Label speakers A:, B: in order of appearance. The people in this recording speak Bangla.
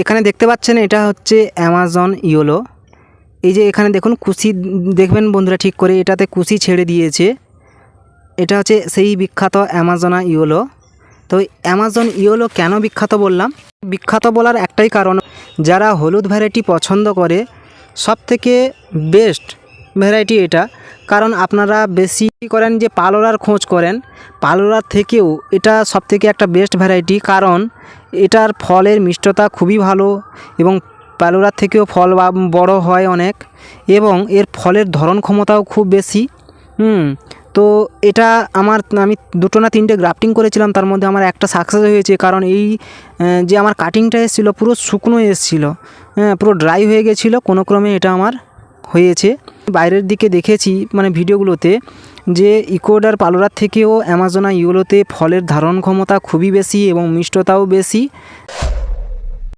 A: এখানে দেখতে পাচ্ছেন এটা হচ্ছে অ্যামাজন ইয়োলো। এই যে এখানে দেখুন, কুশি দেখবেন বন্ধুরা ঠিক করে, এটাতে কুশি ছেড়ে দিয়েছে। এটা হচ্ছে সেই বিখ্যাত অ্যামাজনা ইয়োলো। তো অ্যামাজন ইয়োলো কেন বিখ্যাত বললাম? বিখ্যাত বলার একটাই কারণ, যারা হলুদ ভ্যারাইটি পছন্দ করে সব থেকে বেস্ট ভ্যারাইটি এটা। কারণ আপনারা বেশি করেন যে পালোরার খোঁজ করেন পালোরার থেকেও এটা সব থেকে একটা বেস্ট ভ্যারাইটি কারণ এটার ফলের মিষ্টতা খুবই ভালো এবং পালোরার থেকেও ফল বড় হয় অনেক এবং এর ফলের ধরন ক্ষমতাও খুব বেশি। হুম, তো এটা আমার, আমি দুটো না তিনটে গ্রাফটিং করেছিলাম, তার মধ্যে আমার একটা সাকসেস হয়েছে, কারণ এই যে আমার কাটিংটা এসেছিল, পুরো শুকনো এসেছিল হ্যাঁ পুরো ড্রাই হয়ে গেছিল, কোনো ক্রমে এটা আমার হয়েছে। বাইরের দিকে দেখেছি মানে ভিডিওগুলোতে, যে ইকোডার পালোরার থেকেও অ্যামাজনা ইউলোতে ফলের ধারণ ক্ষমতা খুবই বেশি এবং মিষ্টতাও বেশি।